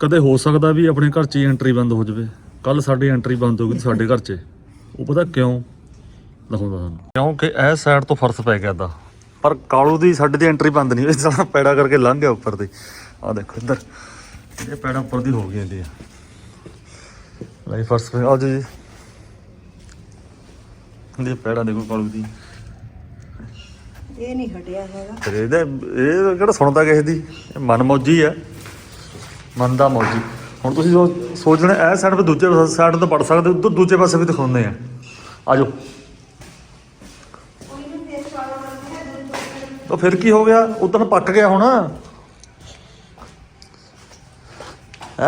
ਕਦੇ ਹੋ ਸਕਦਾ ਵੀ ਆਪਣੇ ਘਰ 'ਚ ਹੀ ਐਂਟਰੀ ਬੰਦ ਹੋ ਜਾਵੇ। ਕੱਲ ਸਾਡੀ ਐਂਟਰੀ ਬੰਦ ਹੋ ਗਈ ਸਾਡੇ ਘਰ 'ਚ। ਉਹ ਪਤਾ ਕਿਉਂ? ਦਿਖਾਉਂਦਾ ਸਾਨੂੰ ਕਿਉਂਕਿ ਇਹ ਸਾਈਡ ਤੋਂ ਫਰਸ਼ ਪੈ ਗਿਆ ਦਾ ਪਰ ਕਾਲੂ ਦੀ ਸਾਡੇ ਦੀ ਐਂਟਰੀ ਬੰਦ ਨਹੀਂ ਹੋਈ ਸਾਡਾ ਪੈੜਾ ਕਰਕੇ ਲੰਘ ਗਿਆ ਉੱਪਰ ਦੀ ਆ ਦੇਖੋ ਇੱਧਰ। ਇਹ ਪੈੜਾ ਉੱਪਰ ਦੀ ਹੋ ਗਈ ਇਹਦੀ ਲਈ ਫਰਸ਼ ਪੈ ਆ ਜੀ ਇਹਦੀ ਪੈੜਾ ਦੇਖੋ ਕਾਲੂ ਦੀ ਇਹ ਨਹੀਂ ਹਟਿਆ ਹੈਗਾ। ਫਿਰ ਇਹਦੇ ਇਹ ਕਿਹੜਾ ਸੁਣਦਾ ਕਿਸੇ ਦੀ? ਇਹ ਮਨ ਮੌਜੀ ਹੈ ਮਨ ਦਾ ਮੌਜੀ ਹੁਣ ਤੁਸੀਂ ਸੋ- ਸੋਚਣਾ ਇਹ ਸਾਈਡ ਤੇ ਦੂਜੇ ਸਾਈਡ ਤੋਂ ਪੜ ਸਕਦੇ ਉਧਰ ਦੂਜੇ ਪਾਸੇ ਵੀ ਦਿਖਾਉਂਦੇ ਆ। ਆਜੋ। ਤਾਂ ਫਿਰ ਕੀ ਹੋ ਗਿਆ? ਉਦੋਂ ਪੱਕ ਗਿਆ ਹੁਣ।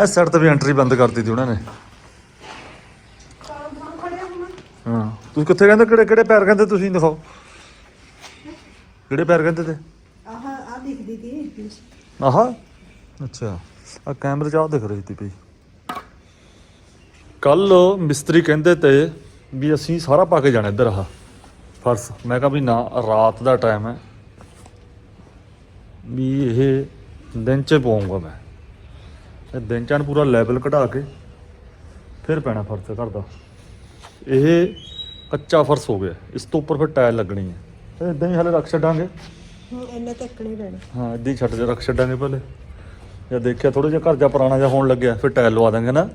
ਇਹ ਸਾਈਡ ਤੇ ਵੀ ਐਂਟਰੀ ਬੰਦ ਕਰ ਦਿੱਤੀ ਉਹਨਾਂ ਨੇ। ਹਾਂ। ਤੁਸੀਂ ਕਿੱਥੇ ਕਹਿੰਦੇ? ਕਿਹੜੇ ਕਿਹੜੇ ਪੈਰ ਕਹਿੰਦੇ ਤੁਸੀਂ? ਦਿਖਾਓ। ਕਿਹੜੇ ਪੈਰ ਕਹਿੰਦੇ ਤੇ? ਆਹ ਆ ਦਿਖਦੀ ਤੀ। ਆਹਾ। ਅੱਛਾ। ਆ ਕੈਮਰੇ 'ਚ ਆ ਦਿਖ ਰਹੀ ਤੀ ਪਈ ਕੱਲ ਮਿਸਤਰੀ ਕਹਿੰਦੇ ਤੇ ਵੀ ਅਸੀਂ ਸਾਰਾ ਪਾ ਕੇ ਜਾਣਾ ਇੱਧਰ ਆਹ। ਫਰਸ਼ ਮੈਂ ਕਿਹਾ ਵੀ ਨਾ ਰਾਤ ਦਾ ਟਾਈਮ ਹੈ। ਵੀ ਇਹ ਦਿਨ 'ਚ ਪਾਉਂਗਾ ਮੈਂ। ਇਹ ਦਿਨ 'ਚ ਨੂੰ ਪੂਰਾ ਲੈਵਲ ਘਟਾ ਕੇ ਫਿਰ ਪੈਣਾ ਫਰਸ਼ ਘਰ ਦਾ। ਇਹ ਕੱਚਾ ਫਰਸ਼ ਹੋ ਗਿਆ। ਇਸ ਤੋਂ ਉੱਪਰ ਫਿਰ ਟਾਇਲ ਲੱਗਣੀ ਹੈ। ਇਹ ਇਦਾਂ ਹੀ ਹਲੇ ਰੱਖ ਛੱਡਾਂਗੇ। ਹੁਣ ਇੰਨੇ ਤੱਕਣੇ ਪੈਣੇ। ਹਾਂ ਇੱਦਾਂ ਹੀ ਛੱਡ ਰੱਖ ਛੱਡਾਂਗੇ ਪਹਿਲੇ। ਜੇ ਦੇਖਿਆ ਥੋੜਾ ਜਿਹਾ ਘਰ ਜਾ ਪੁਰਾਣਾ ਜਿਹਾ ਹੋਣ ਲੱਗਿਆ ਫਿਰ ਟਾਇਲ ਲਵਾ ਦਾਂਗੇ ਨਾ।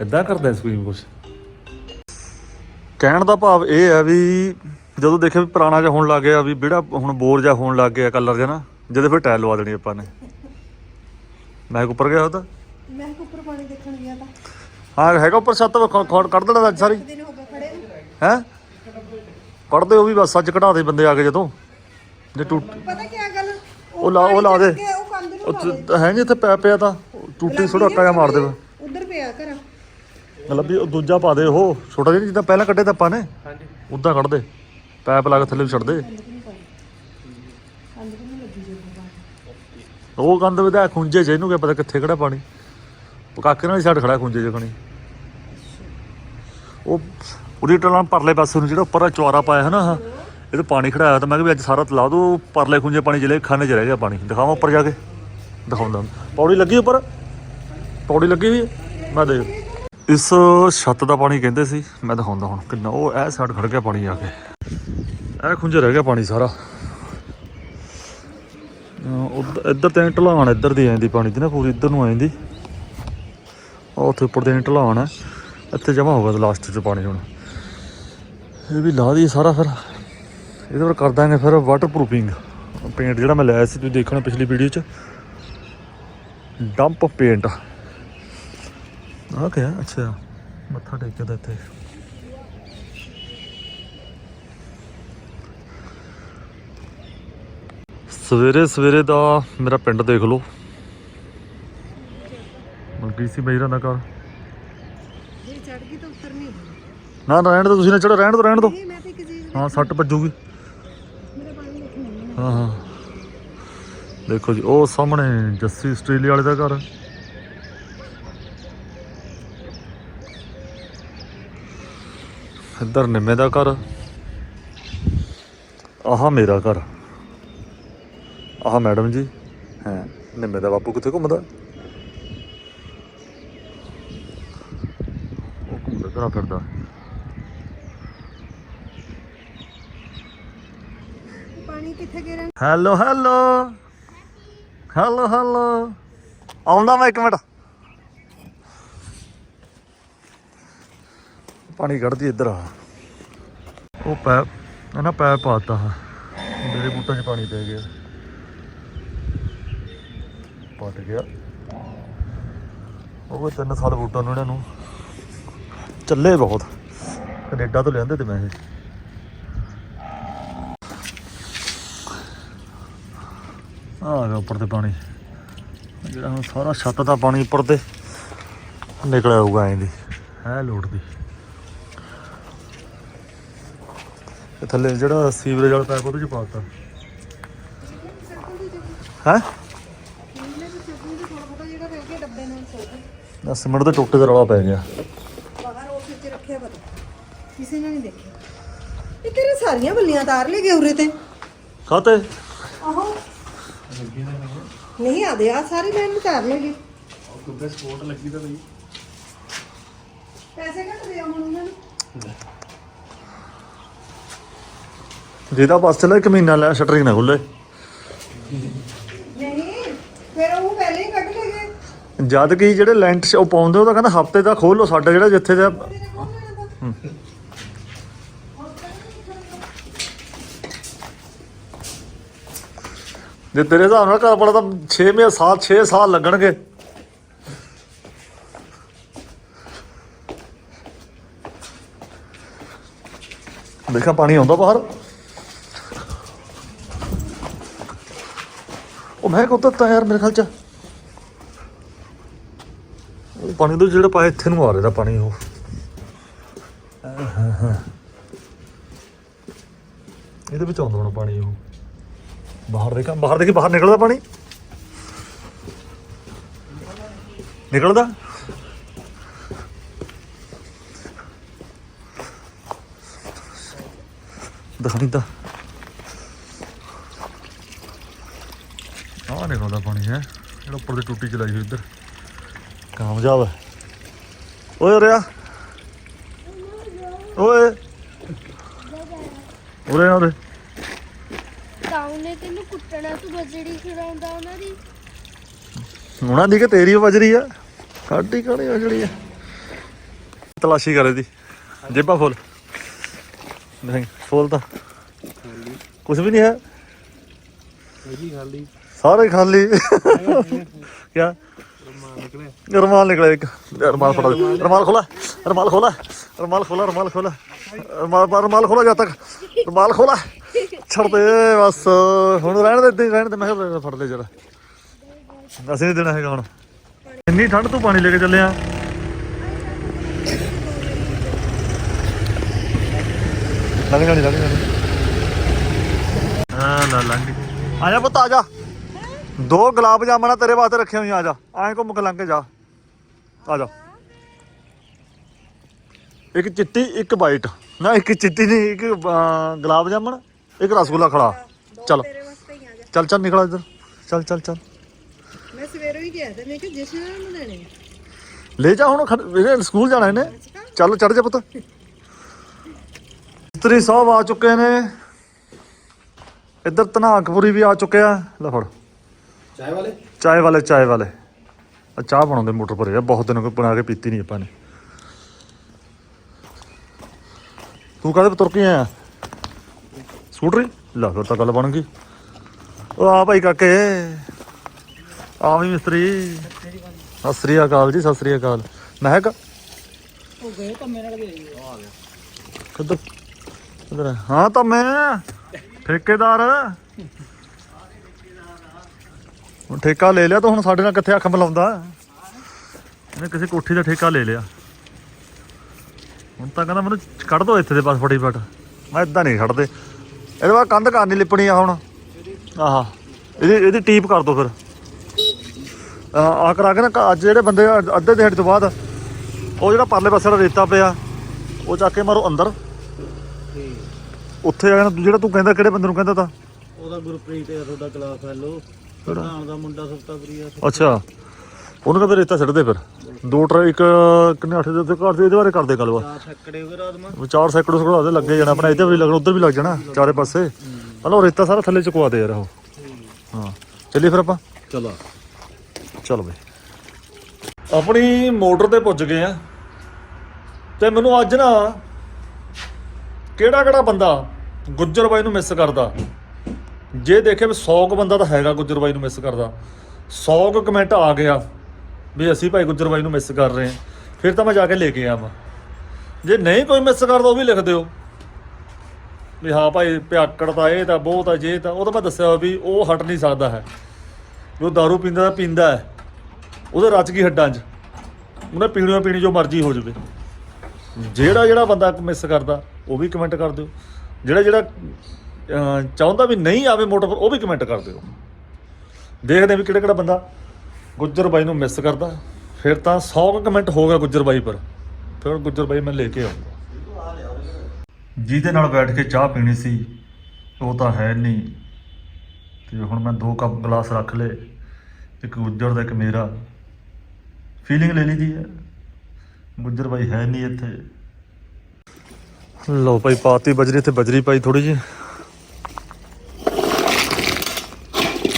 ਇਦਾਂ ਕਰਦੇ ਸਕਰੀਨ ਕੁਛ। ਕਹਿਣ ਦਾ ਭਾਵ ਇਹ ਹੈ ਵੀ ਜਦੋਂ ਦੇਖਿਆ ਵੀ ਪੁਰਾਣਾ ਜਿਹਾ ਹੋਣ ਲੱਗ ਗਿਆ ਵੀ ਜਿਹੜਾ ਹੁਣ ਬੋਰ ਜਿਹਾ ਹੋਣ ਲੱਗ ਗਿਆ ਕਲਰ ਜਿਹਾ ਨਾ ਜਦੇ ਫਿਰ ਟਾਇਲ ਲਵਾ ਦੇਣੀ ਆਪਾਂ ਨੇ। ਮੈਂ ਉੱਪਰ ਗਿਆ ਉਹਦਾ ਮੈਂ ਉੱਪਰ ਪਾਣੀ ਦੇਖਣ ਗਿਆ ਤਾਂ। ਹਾਂ ਹੈਗਾ ਉੱਪਰ ਛੱਤ ਖ- ਖ- ਕੱਢ ਦੇਣਾ ਅੱਜ ਸਾਰੀ। ਹੋ ਖੜੇ ਪੜਦੇ ਉਹ ਵੀ ਬਸ ਅੱਜ ਕਢਾ ਦੇ ਬੰਦੇ ਆ ਕੇ ਜਦੋਂ। ਜੇ ਟੁੱਟ ਪਤਾ ਕੀ ਗੱਲ? ਉਹ ਲਾ- ਉਹ ਲਾ ਦੇ। ਤ- ਹੈ ਨਹੀਂ ਇੱਥੇ ਪੈ ਪਿਆ ਤਾਂ। ਟੂਟੀ ਥੋੜਾ ਜਿਹਾ ਮਾਰ ਦੇ ਉਧਰ ਪਿਆ ਘਰ? ਮਤਲਬ ਵੀ ਉਹ ਦੂਜਾ ਪਾ ਦੇ ਉਹ ਛੋਟਾ ਜਿਹਾ ਨੀ ਜਿੱਦਾਂ ਪਹਿਲਾਂ ਕੱਢੇ ਤਾਂ ਆਪਾਂ ਨੇ? ਹਾਂਜੀ। ਉਦਾਂ ਕੱਢ ਦੇ। ਪੈਪ ਲਾ ਕੇ ਥੱਲੇ ਨੂੰ ਛੱਡ ਦੇ। ਉਹ ਗੰਦ ਵਧਾ ਖੁੰਝੇ ਚ ਇਹਨੂੰ ਕੀ ਪਤਾ ਕਿੱਥੇ ਖੜਾ ਪਾਣੀ। ਕਾਕੇ ਨਾਲ ਹੀ ਛੱਡ ਖੜਾ ਖੁੰਝੇ ਚ ਖਣੀ। ਉਹ ਉਹਦੀ ਟਲਾਂ ਪਰਲੇ ਪਾਸੇ ਨੂੰ ਜਿਹੜਾ ਉੱਪਰ ਦਾ ਚੁਆਰਾ ਪਾਇਆ ਹੈ ਨਾ ਇਹ ਤੇ ਪਾਣੀ ਖੜਾਇਆ ਤਾਂ ਮੈਂ ਕਿਹਾ ਵੀ ਅੱਜ ਸਾਰਾ ਲਾ ਦੋ ਪਰਲੇ ਖੁੰਝੇ ਪਾਣੀ ਜਿਹੜੇ ਖਾਨੇ ਚ ਰਹਿ ਗਿਆ ਪਾਣੀ। ਦਿਖਾਵਾਂ ਉੱਪਰ ਜਾ ਕੇ। ਦਿਖਾਉਂਦਾ ਪੌੜੀ ਲੱਗੀ ਉੱਪਰ? ਪੌੜੀ ਲੱਗੀ ਵੀ? ਹੈ? ਮੈਂ ਦੇਖ। ਇਸ ਛੱਤ ਦਾ ਪਾਣੀ ਕਹਿੰਦੇ ਸੀ, ਮੈਂ ਦਿਖਾਉਂਦਾ ਹੁਣ। ਕਿੰਨਾ ਉਹ ਇਹ ਸਾਈਡ ਖੜ ਗਿਆ ਪਾਣੀ ਆ ਕੇ। ਇਹ ਖੁੰਝੇ ਰਹਿ ਗਿਆ ਪਾਣੀ ਸਾਰਾ। ਅਹ ਉੱਧ- ਇੱਧਰ ਤੇ ਢਲਾਣ ਇੱਧਰ ਦੀ ਆ ਜਾਂਦੀ ਪਾਣੀ ਦੀ ਨਾ, ਪੂਰੀ ਇੱਧਰ ਨੂੰ ਆ ਜਾਂਦੀ ਉਹ ਉੱਥੇ ਉੱਪਰ ਦੇ ਢਲਾਣ ਹੈ ਇੱਥੇ ਜਮਾ ਗਿਆ ਲਾਸਟ 'ਚ ਪਾਣੀ ਹੁਣ। ਇਹ ਵੀ ਲਾ ਦੀ ਸਾਰਾ ਫਿਰ। ਇਹਦੇ ਪਰ ਕਰ ਦਾਂਗੇ ਫਿਰ ਵਾਟਰ ਪ੍ਰੂਫਿੰਗ ਪੇਂਟ ਜਿਹੜਾ ਮੈਂ ਲਿਆ ਸੀ, ਤੁਸੀਂ ਦੇਖਣਾ ਪਿਛਲੀ ਵੀਡੀਓ 'ਚ। ਡੰਪ ਪੇਂਟ ਆ ਕਿਆ ਅੱਛਾ। ਮੱਥਾ ਟੇਕਦਾ ਇੱਥੇ। ਸਵੇਰੇ ਸਵੇਰੇ ਦਾ ਮੇਰਾ ਪਿੰਡ ਦੇਖ ਲਓ। ਮਲਕੀ ਸੀ ਬਈਰਾਂ ਦਾ ਘਰ ਜੇ ਚੜ ਗਈ ਤਾਂ ਉਤਰਨੀ ਨਾ ਨਾ ਰਹਿਣ ਦੋ ਤੁਸੀਂ ਨਾ ਚੜੋ ਰਹਿਣ ਦੋ ਰਹਿਣ ਦੋ ਹਾਂ ਸੱਟ ਵੱਜੂਗੀ। ਮੇਰਾ ਪਾਣੀ ਦੇਖਣੀ ਹਾਂ ਹਾਂ। ਦੇਖੋ ਜੀ ਉਹ ਸਾਹਮਣੇ ਜੱਸੀ ਆਸਟ੍ਰੇਲੀਆ ਵਾਲੇ ਦਾ ਘਰ। ਇੱਧਰ ਨਿੰਮੇ ਦਾ ਘਰ। ਆਹ ਮੇਰਾ ਘਰ। ਆਹ ਮੈਡਮ ਜੀ। ਹੈ ਨਿੰਮੇ ਦਾ ਬਾਪੂ ਕਿੱਥੇ ਘੁੰਮਦਾ? ਉਹ ਘੁੰਮਦਾ ਘਰਾ ਫਿਰਦਾ। ਪਾਣੀ ਕਿੱਥੇ ਗਿਰਨ ਹੈਲੋ ਹੈਲੋ। ਹੈਲੋ ਹੈਲੋ ਆਉਂਦਾ ਮੈਂ ਇੱਕ ਮਿੰਟ। ਪਾਣੀ ਕੱਢਦੀ ਇੱਧਰ ਆ। ਉਹ ਪੈਪ ਨਾ ਪੈਪ ਪਾਤਾ। ਮੇਰੇ ਬੂਟਾਂ 'ਚ ਪਾਣੀ ਪੈ ਗਿਆ। ਪਟ ਗਿਆ। ਉਹ ਤਿੰਨ ਸਾਲ ਬੂਟਾਂ ਨੂੰ ਇਹਨਾਂ ਨੂੰ। ਚੱਲੇ ਬਹੁਤ। ਕੈਨੇਡਾ ਤੋਂ ਲਿਆਂਦੇ ਤੇ ਮੈਂ ਇਹ। ਆ ਗਿਆ ਉੱਪਰ ਤੇ ਪਾਣੀ। ਜਿਹੜਾ ਹੁਣ ਸਾਰਾ ਛੱਤ ਦਾ ਪਾਣੀ ਉੱਪਰ ਤੇ ਨਿਕਲਿਆ ਹੋਊਗਾ ਐਂ ਦੀ। ਹੈ ਲੋਟ ਦੀ। ਇਹ ਥੱਲੇ ਜਿਹੜਾ ਸੀਵਰੇਜ ਵਾਲਾ ਪਾਈਪ ਉਹਦੇ ਚ ਹੈ ਤੇ ਤੇ ਡੱਬੇ ਨਾਲ ਸੋਚ ਨਾ ਸਿਮਟ ਦੇ ਟੋਟੇ ਦਾ ਰੌਲਾ ਪੈ ਗਿਆ। ਬਾਹਰ ਉਹ ਵਿੱਚ ਰੱਖਿਆ ਪਤਾ ਕਿਸੇ ਨੇ ਨਹੀਂ ਦੇਖਿਆ। ਇਹ ਤੇਰੇ ਸਾਰੀਆਂ ਬੱਲੀਆਂ ਤਾਰ ਲੈ ਗਏ ਉਰੇ ਤੇ। ਖਾਤੇ ਨਹੀਂ। ਆਦੇ ਆ ਸਾਰੀ ਮੈਂ ਤਾਰ ਲੈ ਗਈ ਉੱਤੇ ਸਪੋਰਟ ਲੱਗੀ ਤਾਂ ਬਈ ਪੈਸੇ ਘੱਟ ਦੇ ਹੁਣ ਉਹਨਾਂ ਨੂੰ ਜਿਹਦਾ ਬਸ ਚੱਲੇ ਇੱਕ ਮਹੀਨਾ ਲੈ ਸ਼ਟਰਿੰਗ ਨਾ ਖੁੱਲੇ। ਨਹੀਂ ਫਿਰ ਉਹ ਪਹਿਲੇ ਹੀ ਕੱਢ ਲੇਗੇ ਜਦ ਕਿ ਜਿਹੜੇ ਲੈਂਟ ਉਹ ਪਾਉਂਦੇ ਉਹ ਤਾਂ ਕਹਿੰਦਾ ਹਫ਼ਤੇ ਦਾ ਖੋਲ ਲਓ ਸਾਡਾ ਜਿਹੜਾ ਜਿੱਥੇ ਦਾ ਤਾਂ ਜੇ ਤੇਰੇ ਹਿਸਾਬ ਨਾਲ ਘਰ ਬੜਾ ਤਾਂ 6 ਮਹੀਨੇ, ਸਾਲ 6 ਸਾਲ ਲੱਗਣਗੇ। ਦੇਖਾਂ ਪਾਣੀ ਆਉਂਦਾ ਬਾਹਰ। ਉਹ ਮੈਂ ਕੋਤਾ ਤਾਂ ਯਾਰ ਮੇਰੇ ਖਿਆਲ ਚ? ਪਾਣੀ ਤੋਂ ਜਿਹੜਾ ਪਾਇਆ ਇੱਥੇ ਨੂੰ ਆ ਰਿਹਾ ਪਾਣੀ ਉਹ। ਇਹਦੇ ਵਿੱਚ ਆਉਂਦਾ ਹੁਣ ਪਾਣੀ ਉਹ। ਬਾਹਰ ਦੇਖਾਂ, ਬਾਹਰ ਦੇਖੀ, ਬਾਹਰ ਨਿਕਲਦਾ ਪਾਣੀ? ਨਿਕਲਦਾ? ਦਿਖਾਣੀ ਤਾਂ ਆਹ ਨਿਕਲਦਾ ਪਾਣੀ, ਹੈ। ਜਿਹੜਾ ਉੱਪਰ ਦੀ ਟੂਟੀ ਚਲਾਈ ਹੋਈ ਇੱਧਰ। ਕਾਮਯਾਬ ਹੈ। ਓਏ ਰਿਆ ਓਏ। ਉਰੇ ਆ ਉਰੇ ਤਾਉ ਨੇ ਤੈਨੂੰ ਕੁੱਟਣਾ ਤੂੰ ਬਜੜੀ ਖਿਰਾਉਂਦਾ ਉਹਨਾਂ ਦੀ। ਉਹਨਾਂ ਦੀ ਕਿ ਤੇਰੀ ਓ ਵੱਜ ਰਹੀ ਆ? ਸਾਡੀ ਕਾਹਦੀ ਵੱਜ ਰਹੀ ਆ? ਤਲਾਸ਼ੀ ਕਰ ਇਹਦੀ। ਜੇਬਾਂ ਫੁੱਲ ਨਹੀਂ ਫੁੱਲ ਤਾਂ। ਕੁਝ ਵੀ ਨਹੀਂ ਹੈ। ਇਹਦੀ ਖਾਲੀ। ਸਾਰੇ ਖਾਲੀ। ਕਿਆ? ਰਮਾਨ ਨਿਕਲਿਆ ਇੱਕ। ਰਮਾਲ ਫੜਾ ਦੇ। ਰਮਾਲ ਖੋਲਾ। ਰਮਾਲ ਖੋਲਾ। ਰਮਾਲ ਖੋਲਾ ਰਮਾਲ ਖੋਲਾ। ਰਮਾਲ ਰਮਾਲ ਖੋਲਾ ਜਦ ਤੱਕ। ਰਮਾਲ ਖੋਲਾ। ਛੱਡ ਦੇ, ਬਸ। ਹੁਣ ਰਹਿਣ ਦੇ ਏਦਾਂ ਹੀ ਰਹਿਣ ਦੇ। ਮੈਂ ਕਿਹਾ ਫੜ ਲੈ ਜਰਾ। ਅਸੀਂ ਨਹੀਂ ਦੇਣਾ ਹੈਗਾ ਹੁਣ। ਇੰਨੀ ਠੰਡ ਤੂੰ ਪਾਣੀ ਲੈ ਕੇ ਚੱਲਿਆ ਲੰਘ ਜਾਣੀ ਲੰਘ ਜਾਣੀ ਹਾਂ, ਨਾ ਲੰਘ ਆ ਜਾ ਪੁੱਤ, ਆ ਜਾ। ਦੋ ਗੁਲਾਬ ਜਾਮਣਾ ਤੇਰੇ ਵਾਸਤੇ ਰੱਖੇ ਹੋਈਆਂ, ਆ ਜਾ। ਐਂ ਘੁੰਮ ਕੇ ਲੰਘ ਕੇ ਜਾ। ਆ ਜਾ। ਇੱਕ ਚਿੱਟੀ, ਇੱਕ ਵਾਈਟ ਨਾ, ਇੱਕ ਚਿੱਟੀ ਨਹੀਂ, ਇੱਕ ਗੁਲਾਬ ਜਾਮਣ। ਇੱਕ ਰਸਗੁੱਲਾ ਖੜਾ। ਚੱਲ। ਤੇਰੇ ਵਾਸਤੇ ਹੀ ਆ ਜਾ ਚੱਲ ਚੱਲ ਨਿਕਲ ਇੱਧਰ। ਚੱਲ ਚੱਲ ਚੱਲ। ਮੈਂ ਸਵੇਰੋਂ ਹੀ ਗਿਆ ਤੇ ਮੈਂ ਕਿ ਜਿਸ ਨੂੰ ਲੈਣੇ ਆ। ਲੈ ਜਾ ਹੁਣ ਖੜ- ਇਹਨੇ ਸਕੂਲ ਜਾਣਾ ਇਹਨੇ। ਚੱਲ ਚੜ ਜਾ ਪੁੱਤ। ਮਿਸਤਰੀ ਸਾਹਿਬ ਆ ਚੁੱਕੇ ਨੇ। ਇੱਧਰ ਧਨਾਕਪੁਰੀ ਵੀ ਆ ਚੁੱਕਿਆ ਲੈ ਫੜ। ਚਾਹ ਵਾਲੇ? ਚਾय ਵਾਲੇ ਚਾय ਵਾਲੇ। ਆ ਚਾਹ ਬਣਾਉਂਦੇ ਮੋਟਰ ਪਰ ਯਾਰ ਬਹੁਤ ਦਿਨ ਹੋ ਗਏ ਬਣਾ ਕੇ ਪੀਤੀ ਨਹੀਂ ਆਪਾਂ ਨੇ। ਤੂੰ ਕਾਹਦੇ ਤੁਰ ਕੇ ਆਇਆ? ਸਕੂਟਰੀ ਲੈ ਫਿਰ ਤਾਂ ਗੱਲ ਬਣ ਗਈ। ਉਹ ਆ ਭਾਈ ਕਾਕੇ ਆ ਵੀ ਮਿਸਤਰੀ। ਸਤਿ ਸ੍ਰੀ ਅਕਾਲ ਜੀ ਸਤਿ ਸ੍ਰੀ ਅਕਾਲ। ਮਹਿਕ ਉਹ ਗਏ ਮੇਰੇ ਨਾਲ ਗਏ ਕਿੱਧਰ? ਕਿੱਧਰ ਹੈ? ਹਾਂ ਤਾਂ ਮੈਂ। ਠੇਕੇਦਾਰ। ਹੁਣ ਠੇਕਾ ਲੈ ਲਿਆ ਤਾਂ ਹੁਣ ਸਾਡੇ ਨਾਲ ਕਿੱਥੇ ਅੱਖ ਮਿਲਾਉਂਦਾ? ਇਹਨੇ ਕਿਸੇ ਕੋਠੀ ਦਾ ਠੇਕਾ ਲੈ ਲਿਆ। ਹੁਣ ਤਾਂ ਕਹਿੰਦਾ ਮੈਨੂੰ ਕੱਢ ਦੋ ਇੱਥੇ ਦੇ ਬਸ ਫਟਾਫਟ। ਮੈਂ ਇਦਾਂ ਨਹੀਂ ਛੱਡਦੇ। ਇਹਦੇ ਬਾਅਦ ਕੰਧ ਕਰਨੀ ਲਿਪਣੀ ਆ ਹੁਣ। ਆਹਾ ਇਹਦੀ ਇਹਦੀ ਟੀਪ ਕਰ ਦੋ ਫਿਰ। ਆ ਕਰਾ ਕੇ ਨਾ ਅੱਜ ਜਿਹੜੇ ਬੰਦੇ ਅੱਧ- ਦਿਹਾੜੀ ਤੋਂ ਬਾਅਦ ਉਹ ਜਿਹੜਾ ਪਰਲੇ ਪਾਸੇ ਦਾ ਰੇਤਾ ਪਿਆ ਉਹ ਚੱਕ ਕੇ ਮਾਰੋ ਅੰਦਰ। ਉੱਥੇ ਆ ਜਾਣਾ ਜਿਹੜਾ ਤੂੰ ਕਹਿੰਦਾ ਕਿਹੜੇ ਬੰਦੇ ਨੂੰ ਕਹਿੰਦਾ ਤਾਂ? ਉਹਦਾ ਗੁਰਪ੍ਰੀਤ ਹੈ ਤੁਹਾਡਾ ਕਲਾਸ ਫੈਲੋ ਪ੍ਰਧਾਨ ਦਾ ਮੁੰਡਾ ਸੁੱਤਾ ਆ ਅੱਛਾ ਉਹਨੂੰ ਕਹਿੰਦੇ ਰੇਤਾ ਛੱਡ ਦੇ ਫਿਰ। ਦੋ ਟਰ ਇੱਕ ਕਿੰਨੇ ਅੱਠ ਦੇ ਉੱਤੇ ਘਰ ਦੇ ਇਹਦੇ ਬਾਰੇ ਕਰਦੇ ਗੱਲਬਾਤ ਚਾਰ ਛੱਕੜੇ ਹੋ ਗਏ ਰਾਤ ਮਾ ਵਿਚਾਰ ਸੈਕੜੋ ਸਕੜਾ ਦੇ ਲੱਗੇ ਜਾਣਾ ਆਪਣਾ ਇੱਧਰ ਵੀ ਲੱਗਣਾ ਉੱਧਰ ਵੀ ਲੱਗ ਜਾਣਾ ਚਾਰੇ ਪਾਸੇ। ਹਲੋ ਰੇਤਾ ਸਾਰਾ ਥੱਲੇ ਚੁਕਵਾ ਦੇ ਯਾਰ ਉਹ। ਹਾਂ। ਚੱਲੀਏ ਫਿਰ ਆਪਾਂ? ਚਲੋ। ਚਲ ਬਈ। ਆਪਣੀ ਮੋਟਰ ਤੇ ਪੁੱਜ ਗਏ ਆ। ਤੇ ਮੈਨੂੰ ਅੱਜ ਨਾ ਕਿਹੜਾ ਕਿਹੜਾ ਬੰਦਾ ਗੁੱਜਰ ਬਾਈ ਨੂੰ ਮਿਸ ਕਰਦਾ? ਜੇ ਦੇਖੇ ਵੀ 100 ਕੁ ਬੰਦਾ ਤਾਂ ਹੈਗਾ ਗੁੱਜਰ ਬਾਈ ਨੂੰ ਮਿਸ ਕਰਦਾ। 100 ਕੁ ਕਮੈਂਟ ਆ ਗਿਆ। ਵੀ ਅਸੀਂ ਭਾਈ ਗੁੱਜਰ ਬਾਈ ਨੂੰ ਮਿਸ ਕਰ ਰਹੇ ਹਾਂ। ਫਿਰ ਤਾਂ ਮੈਂ ਜਾ ਕੇ ਲੈ ਕੇ ਆਵਾਂ। ਜੇ ਨਹੀਂ ਕੋਈ ਮਿਸ ਕਰਦਾ, ਉਹ ਵੀ ਲਿਖ ਦਿਓ। ਵੀ ਹਾਂ ਭਾਈ ਪਿਆਕੜ ਤਾਂ ਇਹ ਤਾਂ, ਬਹੁਤ ਆ, ਜੇ ਤਾਂ। ਉਹ ਤਾਂ ਮੈਂ ਦੱਸਿਆ ਵੀ ਉਹ ਹਟ ਨਹੀਂ ਸਕਦਾ ਹੈ। ਜੋ दारू ਪੀਂਦਾ ਤਾਂ ਪੀਂਦਾ ਹੈ। ਉਹਦੇ ਰਚ ਗਈ ਹੱਡਾਂ 'ਚ। ਉਹਨੇ ਪੀਣੀਓ ਪੀਣੀ ਜੋ ਮਰਜ਼ੀ ਹੋ ਜਾਵੇ। ਜਿਹੜਾ ਜਿਹੜਾ ਬੰਦਾ ਮਿਸ ਕਰਦਾ, ਉਹ ਵੀ ਕਮੈਂਟ ਕਰ ਦਿਓ। ਜਿਹੜਾ ਜਿਹੜਾ ਚਾਹੁੰਦਾ ਵੀ ਨਹੀਂ ਆਵੇ ਮੋਟਰ ਪਰ, ਉਹ ਵੀ ਕਮੈਂਟ ਕਰ ਦਿਓ। ਦੇਖਦੇ ਵੀ ਕਿਹੜਾ ਕਿਹੜਾ ਬੰਦਾ ਗੁੱਜਰ ਬਾਈ ਨੂੰ ਮਿਸ ਕਰਦਾ। ਫਿਰ ਤਾਂ 100 ਕਮੈਂਟ ਹੋ ਗਿਆ ਗੁੱਜਰ ਬਾਈ ਪਰ। ਫਿਰ ਗੁੱਜਰ ਬਾਈ ਮੈਂ ਲੈ ਕੇ ਆਉਂਗਾ ਜਿਹਦੇ ਨਾਲ ਬੈਠ ਕੇ ਚਾਹ ਪੀਣੀ ਸੀ, ਉਹ ਤਾਂ ਹੈ ਨਹੀਂ ਤੇ ਹੁਣ ਮੈਂ ਦੋ ਕੱਪ ਗਲਾਸ ਰੱਖ ਲਏ, ਇੱਕ ਗੁੱਜਰ ਦਾ, ਇੱਕ ਮੇਰਾ। ਫੀਲਿੰਗ ਲੈ ਲਈਦੀ ਹੈ। ਗੁੱਜਰ ਬਾਈ ਹੈ ਨਹੀਂ ਇੱਥੇ। ਲਓ ਭਾਈ, ਪਾਤੀ ਬਜਰੀ ਤੇ ਬਜਰੀ ਪਾਈ ਥੋੜੀ ਜੀ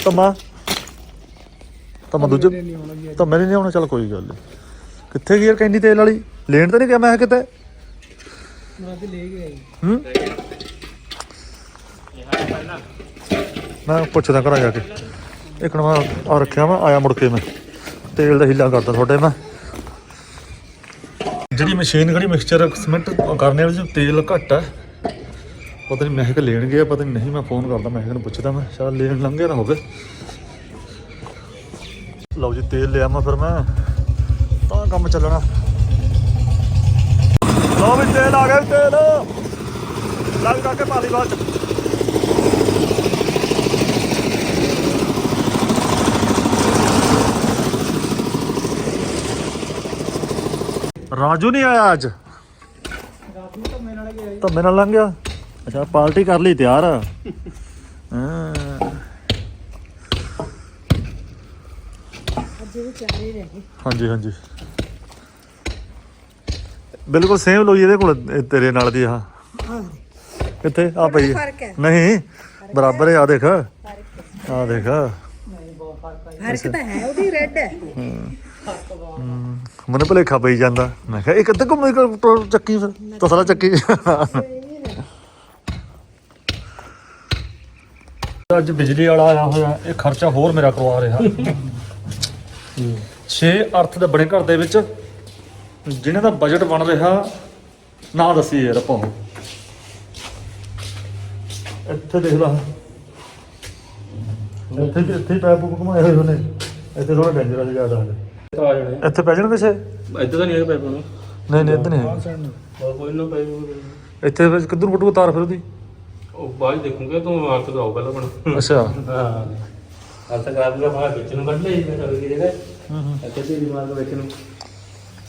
ਤਮਾ ਤਮਾ ਦੂਜੇ ਤਾਂ ਮੇਰੇ ਨਹੀਂ ਆਉਣਾ ਚੱਲ ਕੋਈ ਗੱਲ ਨਹੀਂ। ਕਿੱਥੇ ਗਈ ਯਾਰ ਕੈਂਡੀ ਤੇਲ ਵਾਲੀ? ਲੈਣ ਤਾਂ ਨਹੀਂ ਗਿਆ ਮੈਂ ਕਿਤੇ? ਮੈਂ ਤੇ ਲੈ ਗਿਆ ਹੂੰ? ਮੈਂ ਪੁੱਛਦਾ ਘਰਾਂ ਜਾ ਕੇ। ਇੱਕ ਨਾ ਮੈਂ ਆ ਰੱਖਿਆ ਮੈਂ ਆਇਆ ਮੁੜ ਕੇ ਮੈਂ। ਤੇਲ ਦਾ ਹੀਲਾ ਕਰਦਾ ਤੁਹਾਡੇ ਮੈਂ। ਜਿਹੜੀ ਮਸ਼ੀਨ ਖੜੀ ਮਿਕਸਚਰ ਸਿਮੈਂਟ ਕਰਨੇ ਵਾਲੀ ਤੇਲ ਘੱਟ ਹੈ ਪਤਾ ਨਹੀਂ ਮੈਂ ਕਿ ਲੈਣ ਗਿਆ ਪਤਾ ਨਹੀਂ ਨਹੀਂ ਮੈਂ ਫੋਨ ਕਰਦਾ ਮੈਂ ਨੂੰ ਪੁੱਛਦਾ ਮੈਂ ਸ਼ਾਇਦ ਲੈਣ ਲੰਘਿਆ ਨਾ ਹੋਵੇ। ਲਓ ਜੀ, ਤੇਲ ਲਿਆ ਮੈਂ ਫਿਰ ਮੈਂ। ਤਾਂ ਕੰਮ ਚੱਲਣਾ। ਲਓ ਵੀ ਤੇਲ ਆ ਗਿਆ ਵੀ ਤੇਲ। ਲੱਗ ਕਰਕੇ ਪਾਲੀ ਬਾਅਦ ਚ। ਰਾਜੂ ਨਹੀਂ ਆਇਆ ਅੱਜ? ਤਾਂ ਮੇਰੇ ਨਾਲ ਲੰਘ ਗਿਆ। ਅੱਛਾ, ਪਾਰਟੀ ਕਰ ਲਈ ਤਿਆਰ ਹਾਂ ਅੱਜ ਵੀ ਚਾਰੇ ਰਹਿ। ਗਏ ਹਾਂਜੀ ਹਾਂਜੀ। ਬਿਲਕੁਲ ਸੇਮ ਲੋਈ ਇਹਦੇ ਕੋਲ ਇਹ ਤੇਰੇ ਨਾਲ ਦੀ ਆ ਹਾਂ ਕਿੱਥੇ? ਆ ਪਈ ਹੈ। ਫ਼ਰਕ ਹੈ। ਨਹੀਂ ਬਰਾਬਰ ਹੈ ਆ ਦੇਖ। ਆ ਦੇਖ। ਫ਼ਰਕ ਤਾਂ ਹੈ ਉਹਦੀ ਰੈੱਡ ਹੈ। ਮੈਨੂੰ ਭੁਲੇਖਾ ਪਈ ਜਾਂਦਾ। ਮੈਂ ਕਿਹਾ ਇਹ ਕਿੱਥੇ ਘੁੰਮੀ ਟੋ- ਚੱਕੀ ਫਿਰ? ਤਸਲਾ ਚੱਕੀ। ਅੱਜ ਬਿਜਲੀ ਵਾਲਾ ਆਇਆ ਹੋਇਆ ਇਹ ਖਰਚਾ ਹੋਰ ਮੇਰਾ ਕਰਵਾ ਰਿਹਾ। 6 ਅਰਥ ਦੇ ਬਣੇ ਘਰ ਦੇ ਵਿੱਚ ਜਿਨ੍ਹਾਂ ਦਾ ਬਜਟ ਬਣ ਰਿਹਾ ਨਾ ਦੱਸੀ ਯਾਰ ਆਪਾਂ ਇੱਥੇ ਦੇਖ ਲਾ। ਇੱਥੇ ਵੀ ਇੱਥੇ ਪੈਪ ਘੁਮਾਏ ਹੋਏ ਨੇ ਇੱਥੇ ਥੋੜਾ ਡੇਂਜਰਸ ਜ਼ਿਆਦਾ ਹੈ ਆ ਜਾਣੇ। ਇੱਥੇ ਪੈ ਜਾਣ ਕਿਸੇ ਇੱਦਾਂ ਤਾਂ ਨਹੀਂ ਹੈਗਾ ਪੈਪ ਨੂੰ ਨਹੀਂ ਨਹੀਂ ਇੱਧਰ ਨਹੀਂ। ਕੋਈ ਨਾ ਪੈਪ ਇੱਥੇ ਕਿੱਧਰ ਫੁੱਟੂ ਤਾਰ ਫਿਰ ਉਹਦੀ? ਉਹ ਬਾਅਦ ਦੇਖੂਗੇ ਤੂੰ ਮਾਰ ਕੇ ਆਓ ਪਹਿਲਾਂ ਬਣਾ ਅੱਛਾ। ਹਾਂ।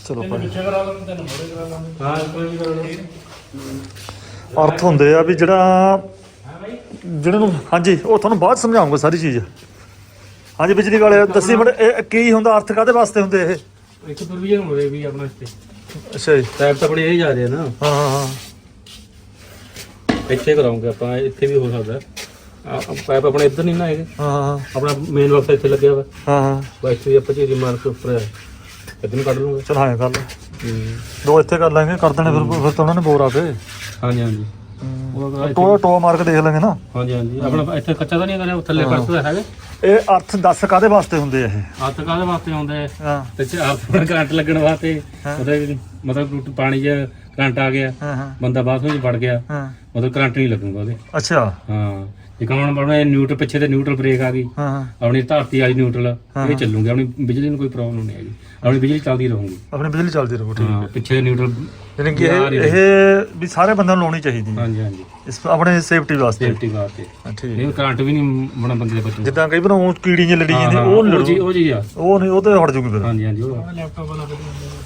ਚਲੋ ਭਾਈ। ਮੋੜੇ ਹਾਂ ਕੋਈ ਅਰਥ ਹੁੰਦੇ ਆ ਵੀ ਜਿਹੜਾ ਜਿਹਨਾਂ ਨੂੰ ਹਾਂਜੀ ਉਹ ਤੁਹਾਨੂੰ ਬਾਅਦ ਸਮਝਾਉਂਗਾ ਸਾਰੀ ਚੀਜ਼। ਹਾਂਜੀ ਬਿਜਲੀ ਵਾਲੇ ਦੱਸੀ ਇਹ ਕੀ ਹੁੰਦਾ ਅਰਥ ਕਾਦੇ ਵਾਸਤੇ ਹੁੰਦੇ ਇਹ? ਇੱਕ ਪ੍ਰੋਵੀਜ਼ਨ ਹੋਵੇ ਵੀ ਆਪਣਾ ਇੱਥੇ ਅੱਛਾ ਜੀ। ਪੈਪ ਤਾਂ ਆਪਣੇ ਇਹ ਜਾ ਰਹੇ ਆ ਨਾ। ਹਾਂ ਹਾਂ ਹਾਂ। ਇੱਥੇ ਕਰਾਉਂਗੇ ਆਪਾਂ ਇੱਥੇ ਵੀ ਹੋ ਸਕਦਾ। ਆ ਪਾਈਪ ਆਪਣੇ ਇੱਧਰ ਨਹੀਂ ਨਾ ਹੈਗੇ। ਹਾਂ ਹਾਂ। ਆਪਣਾ ਮੇਨ ਬਾਕਸ ਇੱਥੇ ਲੱਗਿਆ ਵਾ। ਹਾਂ ਹਾਂ। ਬਸ ਵੀ ਆਪਾਂ ਚੀਜ਼ ਮਾਰ ਕੇ ਉੱਪਰ ਇੱਧਰ ਨੂੰ ਕੱਢ ਲੂੰਗੇ ਚਲ ਹਾਂ ਕਰ ਲੈ। ਦੋ ਇੱਥੇ ਕਰ ਲਾਂਗੇ ਕਰ ਦੇਣੇ ਫਿਰ ਫਿਰ ਤਾਂ ਉਹਨਾਂ ਨੇ ਬੋਰ ਆ ਕੇ ਹਾਂਜੀ। ਹਾਂਜੀ ਟੋ ਟੋ ਮਾਰ ਕੇ ਦੇਖ ਲਾਂਗੇ ਨਾ। ਹਾਂਜੀ ਹਾਂਜੀ। ਆਪਣਾ ਇੱਥੇ ਕੱਚਾ ਤਾਂ ਨਹੀਂ ਕਰਿਆ ਥੱਲੇ ਫਰਸ਼ ਤਾਂ ਹੈਗਾ। ਇਹ ਅਰਥ ਦੱਸ ਕਾਦੇ ਵਾਸਤੇ ਹੁੰਦੇ ਆ ਇਹ? ਹੱਥ ਕਾਹਦੇ ਵਾਸਤੇ ਆਉਂਦੇ ਹਾਂ? ਤੇ ਆਪਣਾ ਕਰੰਟ ਲੱਗਣ ਵਾਸਤੇ। ਉਹਦੇ ਮਤਲਬ ਟੁੱਟ- ਪਾਣੀ 'ਚ ਕਰੰਟ ਆ ਗਿਆ। ਹਾਂ ਹਾਂ। ਬੰਦਾ ਬਾਥਰੂਮ 'ਚ ਵੜ ਗਿਆ। ਹਾਂ। ਮਤਲਬ ਕਰੰਟ ਨਹੀਂ ਲੱਗੂਗਾ ਉਹਦੇ। ਅੱਛਾ। ਹਾਂ। ਜੇ ਕਮਣ ਬਣਾ ਨਿਊਟਰਲ ਪਿੱਛੇ ਤੇ ਨਿਊਟਰਲ ਬ੍ਰੇਕ ਆ ਗਈ। ਹਾਂ ਹਾਂ। ਆਪਣੀ ਧਰਤੀ ਵਾਲੀ ਨਿਊਟਰਲ ਇਹ ਚੱਲੂਗੀ ਆਪਣੀ ਬਿਜਲੀ ਨੂੰ ਕੋਈ ਪ੍ਰੋਬਲਮ ਨਹੀਂ ਹੈਗੀ। ਆਪਣੀ ਬਿਜਲੀ ਚੱਲਦੀ ਰਹੂਗੀ। ਆਪਣੀ ਬਿਜਲੀ ਚੱਲਦੀ ਰਹੂ ਠੀਕ ਹਾਂ। ਪਿੱਛੇ ਨਿਊਟਰਲ ਯਾਨੀ ਕਿ ਇਹ ਇਹ ਵੀ ਸਾਰੇ ਬੰਦਿਆਂ ਨੂੰ ਲਾਉਣੀ ਚਾਹੀਦੀ ਹੈ। ਹਾਂਜੀ ਹਾਂਜੀ। ਇਸ ਆਪਣੇ ਸੇਫਟੀ ਵਾਸਤੇ। ਸੇਫਟੀ ਵਾਸਤੇ। ਹਾਂ, ਠੀਕ ਇਹ ਕਰੰਟ ਵੀ ਨਹੀਂ ਬਣਾ ਬੰਦੇ ਦੇ ਬੱਚੇ ਜਿੱਦਾਂ ਕਈ ਵਾਰ ਉਹ ਕੀੜੀ ਜਿਹੀ ਲੜੀ ਜਾਂਦੀ ਉਹ ਨੀ ਜੀ ਲੜੂ ਉਹ ਜੀ ਆ। ਉਹ ਨਹੀਂ ਉਹ ਤੇ ਹਟ ਜੂਗੀ ਫਿਰ। ਹਾਂਜੀ ਹਾਂਜੀ ਉਹ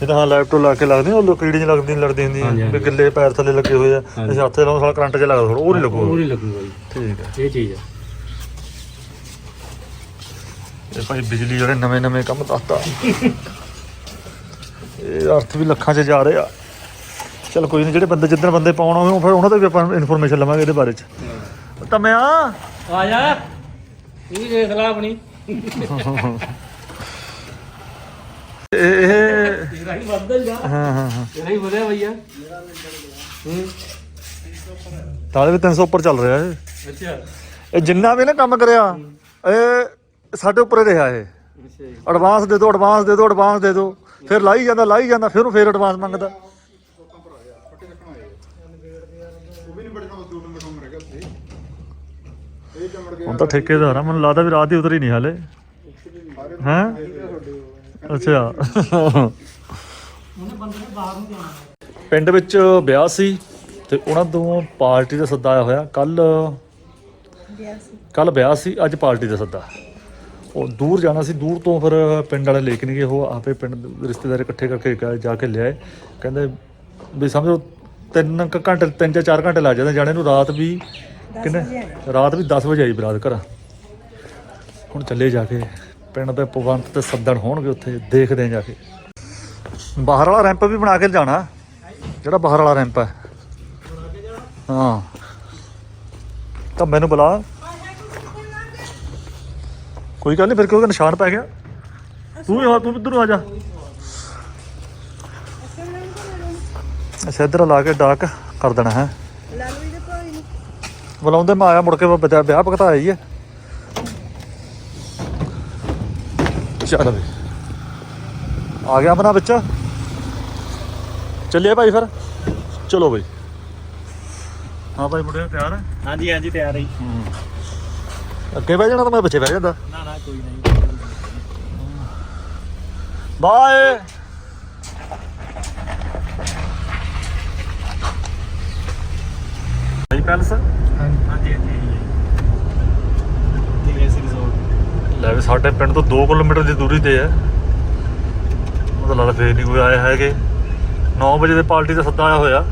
ਇਹ ਤਾਂ ਹਾਂ ਲੈਪਟਾਪ ਲਾ ਕੇ ਲੱਗਦੀ ਉਹ ਕੀੜੀ ਜਿਹੀ ਲੱਗਦੀ ਲੜਦੀ ਹੁੰਦੀ ਹਾਂਜੀ, ਹੈ ਵੀ ਹਾਂਜੀ। ਗਿੱਲੇ ਪੈਰ ਥੱਲੇ ਲੱਗੇ ਹੋਏ ਆ ਜੇ ਹੱਥ ਲਾਉਣ ਸਾਲਾ ਕਰੰਟ ਜਿਹਾ ਲੱਗਦਾ ਥੋੜਾ ਉਹ ਨਹੀਂ ਉਹ ਲੱਗੂਗਾ ਨਹੀਂ ਲੱਗੂਗਾ ਜੀ ਠੀਕ ਹੈ ਇਹ ਚੀਜ਼ ਆ। ਇਹ ਭਾਈ ਬਿਜਲੀ ਜਿਹੜੇ ਨਵੇਂ ਨਵੇਂ ਕੰਮ ਦੱਸਦਾ ਇਹ ਅਰਥ ਵੀ ਲੱਖਾਂ 'ਚ ਜਾ ਰਹੇ ਆ। ਚਲ ਕੋਈ ਨਹੀਂ ਜਿਹੜੇ ਬੰਦੇ ਜਿੱਦਣ ਬੰਦੇ ਪਾਉਣ ਆਉਣ ਫਿਰ ਉਹਨਾਂ ਤੋਂ ਵੀ ਆਪਾਂ ਇਨਫੋਰਮੇਸ਼ਨ ਲਵਾਂਗੇ ਇਹਦੇ ਬਾਰੇ 'ਚ। ਤਾਂ ਮੈਂ ਆ ਆ ਜਾ ਇਹ ਦੇਖ ਲਾ ਆਪਣੀ। ਇਹ ਇਹ ਤੇਰਾ ਹੀ ਵੱਧਦਾ ਜਾ। ਹਾਂ ਹਾਂ ਹਾਂ। ਤੇਰਾ ਹੀ ਵਧਿਆ ਭਈਆ। ਹੂੰ। ਤਾਲੇ ਵੀ 300 ਉੱਪਰ ਚੱਲ ਰਿਹਾ ਇਹ। ਅੱਛਾ। ਇਹ ਜਿੰਨਾ ਵੀ ਨਾ ਕੰਮ ਕਰਿਆ ਇਹ ਸਾਡੇ ਉੱਪਰ ਰਿਹਾ ਇਹ। ਅੱਛਾ ਜੀ। ਐਡਵਾਂਸ ਦੇ ਦਿਓ ਐਡਵਾਂਸ ਦੇ ਦਿਓ ਐਡਵਾਂਸ ਦੇ ਦਿਓ। ਫਿਰ ਲਾਈ ਜਾਂਦਾ ਲਾਈ ਜਾਂਦਾ ਫਿਰ ਉਹ ਫਿਰ ਐਡਵਾਂਸ ਮੰਗਦਾ। ਹੁਣ ਤਾਂ ਠੇਕੇਦਾਰ ਆ ਮੈਨੂੰ ਲੱਗਦਾ ਵੀ ਰਾਤ ਹੀ ਉਤਰੀ ਨਹੀਂ ਹਾਲੇ। ਹੈ? ਅੱਛਾ। ਪਿੰਡ ਵਿੱਚ ਵਿਆਹ ਸੀ ਤੇ ਉਹਨਾਂ ਤੋਂ ਪਾਰਟੀ ਦਾ ਸੱਦਾ ਆਇਆ ਹੋਇਆ। ਕੱਲ ਗਿਆ ਸੀ। ਕੱਲ ਵਿਆਹ ਸੀ ਅੱਜ ਪਾਰਟੀ ਦਾ ਸੱਦਾ। ਉਹ ਦੂਰ ਜਾਣਾ ਸੀ ਦੂਰ ਤੋਂ ਫਿਰ ਪਿੰਡ ਵਾਲੇ ਲੈ ਕੇ ਨਹੀਂ ਗਏ। ਉਹ ਆਪੇ ਪਿੰਡ ਦੇ ਰਿਸ਼ਤੇਦਾਰ ਇਕੱਠੇ ਕਰਕੇ ਗਏ- ਜਾ ਕੇ ਲਿਆਏ। ਕਹਿੰਦੇ ਵੀ ਸਮਝੋ ਤਿੰਨ ਕੁ ਘੰਟੇ ਤਿੰਨ ਜਾਂ ਚਾਰ ਘੰਟੇ ਲੱਗ ਜਾਂਦੇ। ਜਾਣੇ ਨੂੰ ਰਾਤ ਵੀ ਕਿੰਨੇ? ਰਾਤ ਵੀ 10 ਵਜੇ ਆਈ ਬਰਾਤ ਘਰ। ਹੁਣ ਚੱਲੇ ਜਾ ਕੇ। ਪਿੰਡ ਦੇ ਪਵੰਤ ਤੇ ਸੱਦਣ ਹੋਣਗੇ ਉੱਥੇ। ਦੇਖਦੇ ਆ ਜਾ ਕੇ। ਬਾਹਰ ਵਾਲਾ ਰੈਂਪ ਵੀ ਬਣਾ ਕੇ ਜਾਣਾ ਜਿਹੜਾ ਬਾਹਰ ਵਾਲਾ ਰੈਂਪ ਹੈ। ਹਾਂ। ਤਾਂ ਮੈਨੂੰ ਬੁਲਾ। ਕੋਈ ਗੱਲ ਨਹੀਂ ਫਿਰ ਕਿਉਂਕਿ ਨਿਸ਼ਾਨ ਪੈ ਗਿਆ। ਤੂੰ ਵੀ ਆ, ਤੂੰ ਇੱਧਰ ਆ ਜਾ। ਅੱਛਾ, ਇੱਧਰ ਲਾ ਕੇ ਡਾਕ ਕਰ ਦੇਣਾ ਹੈ। ਬੁਲਾਉਂਦੇ ਮੈਂ ਆਇਆ, ਮੁੜ ਕੇ ਵਿਆਹ ਭਗਤਾ ਆਈ ਹੈ। ਚੱਲ। ਵੀ ਆ ਗਿਆ ਬਣਾ ਵਿੱਚ। ਚੱਲਿਏ ਭਾਈ ਫਿਰ? ਚਲੋ ਭਾਈ ਹਾਂ ਭਾਈ ਮੁੰਡੇ ਤਿਆਰ ਹੈ ਹਾਂਜੀ ਹਾਂਜੀ ਤਿਆਰ ਹੈ। ਅੱਗੇ ਬਹਿ ਜਾਣਾ ਤਾਂ ਮੈਂ ਪਿੱਛੇ ਬਹਿ ਜਾਂਦਾ। ਨਾ ਨਾ ਕੋਈ ਨਹੀਂ ਬਾਏ। ਭਾਈ ਪੈਲਸ? ਹਾਂਜੀ ਹਾਂਜੀ ਹੈ ਰਿਜ਼ੋਰਟ ਲੈ ਵੀ ਸਾਡੇ ਪਿੰਡ ਤੋਂ 2 ਕਿਲੋਮੀਟਰ ਦੀ ਦੂਰੀ ਤੇ ਹੈ ਉਹ ਤਾਂ ਲਾਲਾ ਫੇਰ ਨਹੀਂ ਕੋਈ ਆਇਆ ਹੈਗੇ। 9 ਵਜੇ ਦੇ ਪਾਰਟੀ ਦਾ ਸੱਦਾ ਆਇਆ ਹੋਇਆ।